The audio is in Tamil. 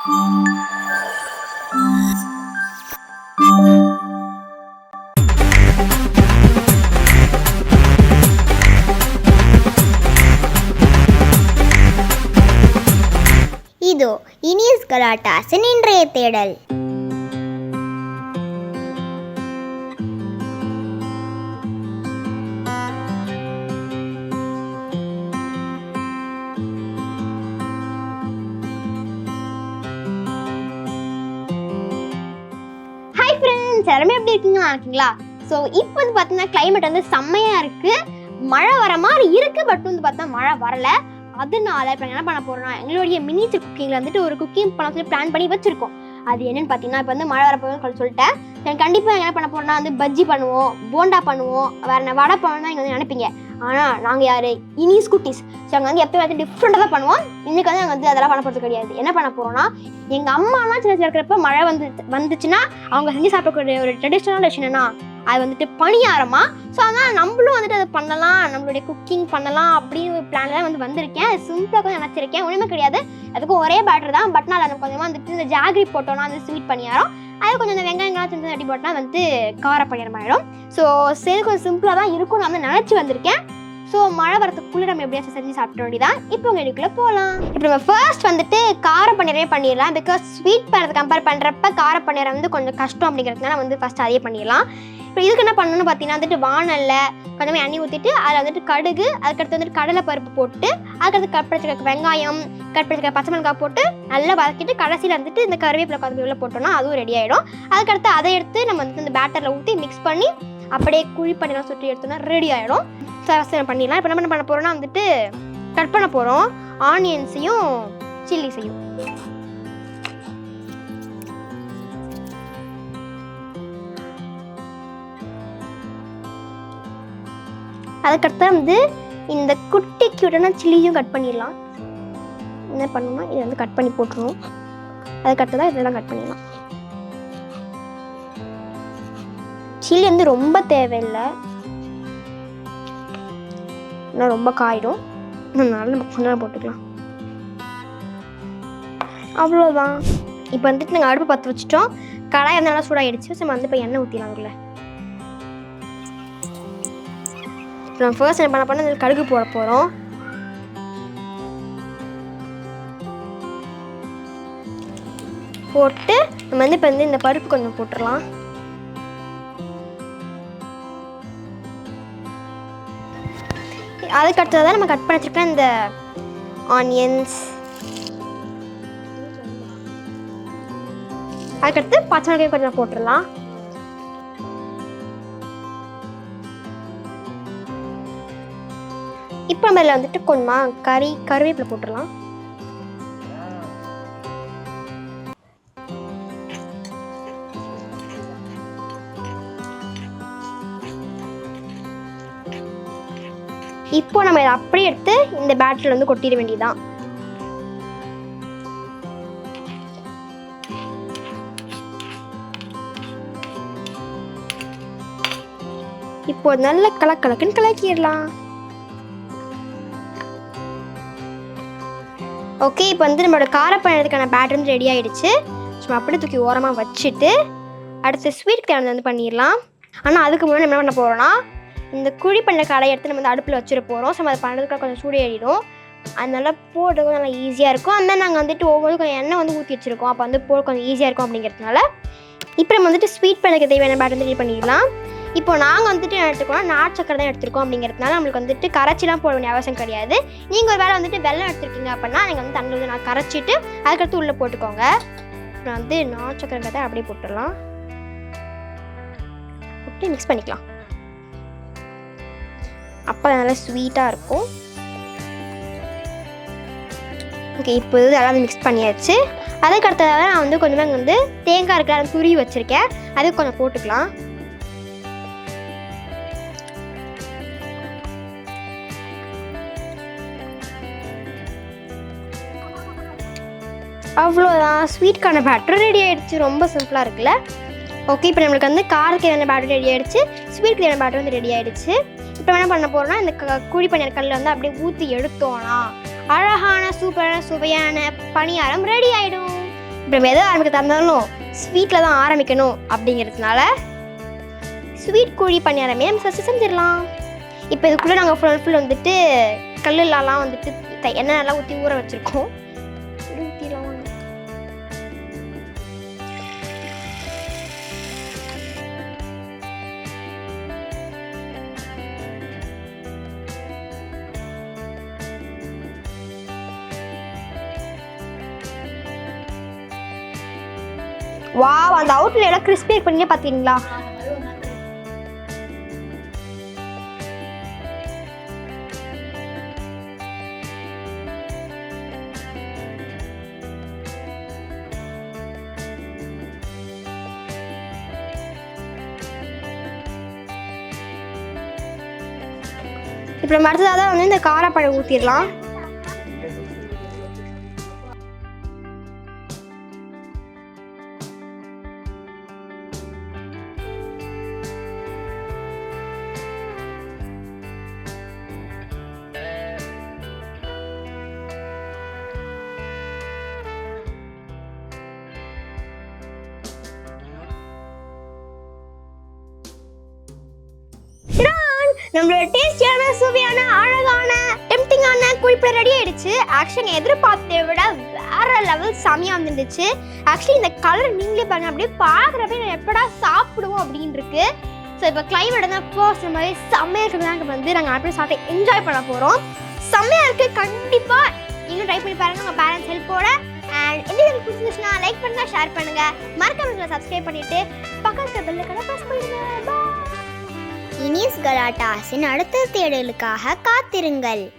இதோ இனியஸ் கலாட்டாசன் இன்றைய தேடல். எல்லாருமே எப்படி இருக்கீங்க? இருக்கீங்களா ஸோ இப்போ வந்து பார்த்தீங்கன்னா கிளைமேட் வந்து செம்மையாக இருக்குது மழை வர மாதிரி இருக்குது பட் வந்து பார்த்தா மழை வரல. அதனால இப்போ என்ன பண்ண போகிறோம்னா எங்களுடைய மினிச்சர் குக்கிங்கில் வந்துட்டு ஒரு குக்கிங் பண்ண சொல்லி பிளான் பண்ணி வச்சுருக்கோம். அது என்னன்னு பார்த்தீங்கன்னா இப்போ வந்து மழை வரப்போகுதுன்னு சொல்லிட்டேன். கண்டிப்பாக என்ன பண்ண போறோம்னா வந்து பஜ்ஜி பண்ணுவோம் போண்டா பண்ணுவோம் வேறு என்ன வடை பண்ணணும் தான் இங்கே வந்து நினைப்பீங்க. ஆனால் நாங்கள் யார்? இனிஸ் குட்டீஸ். ஸோ அங்கே வந்து எப்போ வந்து டிஃப்ரெண்ட்டாக தான் பண்ணுவோம். இன்னைக்கு வந்து நாங்கள் வந்து அதெல்லாம் பண்ண போகிறது கிடையாது. என்ன பண்ண போகிறோம்னா எங்கள் அம்மாலாம் சின்ன சின்ன இருக்கிறப்ப மழை வந்து வந்துச்சுன்னா அவங்க செஞ்சு சாப்பிடக்கூடிய ஒரு ட்ரெடிஷ்னல் விஷயம் என்னன்னா அது வந்துட்டு பணியாரமா? ஸோ அதனால் நம்மளும் வந்துட்டு அதை பண்ணலாம் நம்மளுடைய குக்கிங் பண்ணலாம் அப்படின்னு ஒரு பிளான்ல வந்து வந்திருக்கேன். அது சிம்பிளாக கொஞ்சம் நினச்சிருக்கேன். ஒன்றுமே கிடையாது. அதுக்கும் ஒரே பேட்டர் தான். பட் நான் அதை கொஞ்சமாக வந்துட்டு இந்த ஜாகிரி போட்டோம்னா அந்த ஸ்வீட் பணியாரம் அது கொஞ்சம் இந்த வெங்காயங்கள்லாம் சின்ன தட்டி போட்டால் வந்து கார பணியாரம் ஆகிடும் ஸோ சரி கொஞ்சம் சிம்பிளாக தான் இருக்கும்னு வந்து நினச்சி வந்திருக்கேன். ஸோ மழை வரத்துக்குள்ளே நம்ம எப்படியாச்சும் செஞ்சு சாப்பிட வேண்டியதான் இப்போ உங்கள் இதுக்குள்ளே போகலாம் இப்போ நம்ம ஃபர்ஸ்ட் வந்துட்டு கார பன்னீரே பண்ணிடலாம். பிகாஸ் ஸ்வீட் பண்ணுறது கம்பேர் பண்ணுறப்ப கார பன்னீரை வந்து கொஞ்சம் கஷ்டம் அப்படிங்கிறதுனால வந்து ஃபஸ்ட் அதையே பண்ணிடலாம். இப்போ இதுக்கு என்ன பண்ணணும்னு பார்த்தீங்கன்னா வந்துட்டு வானல்ல கொஞ்சமாக எண்ணெய் ஊற்றிட்டு அதில் வந்துட்டு கடுகு அதுக்கடுத்து வந்துட்டு கடலை பருப்பு போட்டு அதுக்கடுத்து கட் வெங்காயம் கட் பச்சை மிளகாய் போட்டு நல்லா வதக்கிட்டு கடைசியில் வந்துட்டு இந்த கருவேப்பிலை கருவேப்பிலை உள்ள போட்டோம்னா அதுவும் ரெடி ஆகிடும் அதுக்கடுத்து அதை எடுத்து நம்ம வந்துட்டு இந்த பேட்டரில் ஊற்றி மிக்ஸ் பண்ணி அப்படியே குழி பண்ணிலாம் சுற்றி எடுத்தோம்னா ரெடி ஆகிடும் சவசரம் பண்ணிடலாம். இப்போ என்ன பண்ண போகிறோம்னா வந்துட்டு கட் பண்ண போகிறோம் ஆனியன்ஸையும் சில்லிஸையும் அதுக்கடுத்து வந்து இந்த குட்டி கியூட்டான சில்லியும் கட் பண்ணிடலாம். என்ன பண்ணணும்னா இதை வந்து கட் பண்ணி போட்டுருவோம். அதுக்கடுத்து தான் இதெல்லாம் கட் பண்ணிடலாம். சில்லி வந்து ரொம்ப தேவையில்லை. இன்னும் ரொம்ப காயிடும். அதனால நம்ம கொஞ்ச நேரம் போட்டுக்கலாம். அவ்வளோதான் இப்போ வந்துட்டு நாங்கள் அடுப்பு பற்ற வச்சுட்டோம். கடாய் நல்லா சூடாகிடுச்சு ஸோ வந்து இப்போ எண்ணெய் ஊற்றிடலாங்கல்ல இப்போ நம்ம ஃபர்ஸ்ட் என்ன பண்ண போனால் இந்த கடுகு போட போகிறோம் போட்டு நம்ம வந்து இப்போ வந்து இந்த பருப்பு கொஞ்சம் போட்டுடலாம். அதுக்கு அடுத்ததாக நம்ம கட் பண்ணி வச்சிருக்க இந்த ஆனியன்ஸ் அதுக்கடுத்து பச்சை மிளகாய் கொஞ்சம் போட்டுடலாம். இப்போ நம்ம இதில் வந்துட்டு கொஞ்சமாக கறி கருவேப்பிலை போட்டுடலாம். இப்போ நம்ம இதை அப்படியே எடுத்து இந்த பேட்டில் வந்து கொட்டிட வேண்டியதுதான். இப்போ நல்ல கலக்கலக்குன்னு கலக்கிடலாம் ஓகே இப்போ வந்து நம்மளோட கார பண்ணுறதுக்கான பேட்டர் வந்து ரெடி ஆகிடுச்சு சும்மா அப்படியே தூக்கி ஓரமாக வச்சுட்டு அடுத்து ஸ்வீட் கிழங்கு வந்து பண்ணிடலாம். ஆனால் அதுக்கு முன்னாடி நம்ம என்ன பண்ண போகிறோம்னா இந்த குழி பண்ண கடையை எடுத்து நம்ம வந்து அடுப்பில் வச்சுட்டு போகிறோம் ஸோ அதை பண்ணுறதுக்காக கொஞ்சம் சூடு ஏறிடும். அதனால போடுறதுக்கு நல்லா ஈஸியாக இருக்கும். அந்த நாங்கள் வந்துட்டு ஒவ்வொரு கொஞ்சம் எண்ணெய் வந்து ஊற்றி வச்சுருக்கோம். அப்போ வந்து போட கொஞ்சம் ஈஸியாக இருக்கும் அப்படிங்கிறதுனால இப்போ நம்ம வந்துட்டு ஸ்வீட் பண்ணுறதுக்கு தேவையான பேட்டர் வந்து ரெடி பண்ணிடலாம். இப்போ நாங்கள் வந்துட்டு என்ன எடுத்துருக்கோம் நாட்டு சக்கரை தான் எடுத்துருக்கோம் அப்படிங்கிறதுனால நம்மளுக்கு வந்துட்டு கரைச்சிலாம் போட வேண்டிய அவசியம் கிடையாது. நீங்கள் ஒரு வேளை வந்துட்டு வெள்ளம் எடுத்துருக்கீங்க அப்படின்னா நீங்கள் வந்து தண்ணி வந்து நான் கரைச்சிட்டு அதுக்கடுத்து உள்ளே போட்டுக்கோங்க. அப்புறம் வந்து நாட்டு சக்கரை அப்படியே போட்டுடலாம். போட்டு மிக்ஸ் பண்ணிக்கலாம். அப்போ நல்லா ஸ்வீட்டாக இருக்கும். ஓகே இப்போ இது எல்லாம் மிக்ஸ் பண்ணியாச்சு. அதுக்கு அடுத்ததாக நான் வந்து கொஞ்சமாக இங்கே வந்து தேங்காய் இருக்கிற அதை துருவி வச்சுருக்கேன். அது கொஞ்சம் போட்டுக்கலாம். அவ்வளோதான். ஸ்வீட்க்கான பேட்டர் ரெடி ஆகிடுச்சு ரொம்ப சிம்பிளாக இருக்குல்ல? ஓகே இப்போ நம்மளுக்கு வந்து காருக்கு தேவையான பேட்டர் ரெடி ஆகிடுச்சு ஸ்வீட் தேவையான பேட்டர் வந்து ரெடி ஆகிடுச்சு இப்போ என்ன பண்ண போகிறோம்னா இந்த க- குழி பணியார கல்லில் வந்து அப்படியே ஊற்றி எடுத்தோம்னா அழகான சூப்பரான சுவையான பணியாரம் ரெடி ஆகிடும் இப்போ எதை ஆரம்பிக்க தந்தாலும் ஸ்வீட்டில் தான் ஆரம்பிக்கணும் அப்படிங்கிறதுனால ஸ்வீட் கோழி பணியாரமே நம்ம ஃபஸ்ட்டு செஞ்சிடலாம். இப்போ இதுக்குள்ளே நாங்கள் ஃபுல் ஃபுல் வந்துட்டு கல்லுலலாம் வந்துட்டு த- எண்ணெய் நல்லா ஊற்றி ஊற வச்சுருக்கோம். வாவ் அந்த அவுட்ல எல்லாம் கிறிஸ்பி பண்ணி பார்த்தீங்களா இப்போ நம்ம அடுத்ததாக வந்து இந்த காரப்பழம் ஊற்றிடலாம் நம்மளோட டேஸ்டியான சுவையான அழகான டெம்டிங்கான குறிப்பிட ரெடி ஆயிடுச்சு. ஆக்சுவலி எதிர்பார்த்ததை விட வேற லெவல் செமையா வந்துருந்துச்சு ஆக்சுவலி இந்த கலர் நீங்களே பாருங்க. அப்படியே பார்க்குறப்ப நான் எப்படா சாப்பிடுவோம் அப்படின்னு இருக்கு ஸோ இப்போ கிளைமேட் தான் ஃபர்ஸ்ட் மாதிரி செம்மையாக இருக்கிறதாங்க வந்து நாங்கள் அப்படியே சாப்பிட்டு என்ஜாய் பண்ண போகிறோம் செம்மையாக இருக்கு. கண்டிப்பாக இன்னும் ட்ரை பண்ணி பாருங்கள் உங்கள் பேரண்ட்ஸ் ஹெல்ப்போட அண்ட் இந்த வீடியோ பிடிச்சிருந்துச்சுன்னா லைக் பண்ணுங்கள் ஷேர் பண்ணுங்கள் மறக்காம சப்ஸ்கிரைப் பண்ணிவிட்டு பக்கத்தில் பெல்ல கடை ப்ரெஸ் பண்ணுங்கள் இனிஸ் கலாட்டாஸின் அடுத்த தேடலுக்காக காத்திருங்கள்.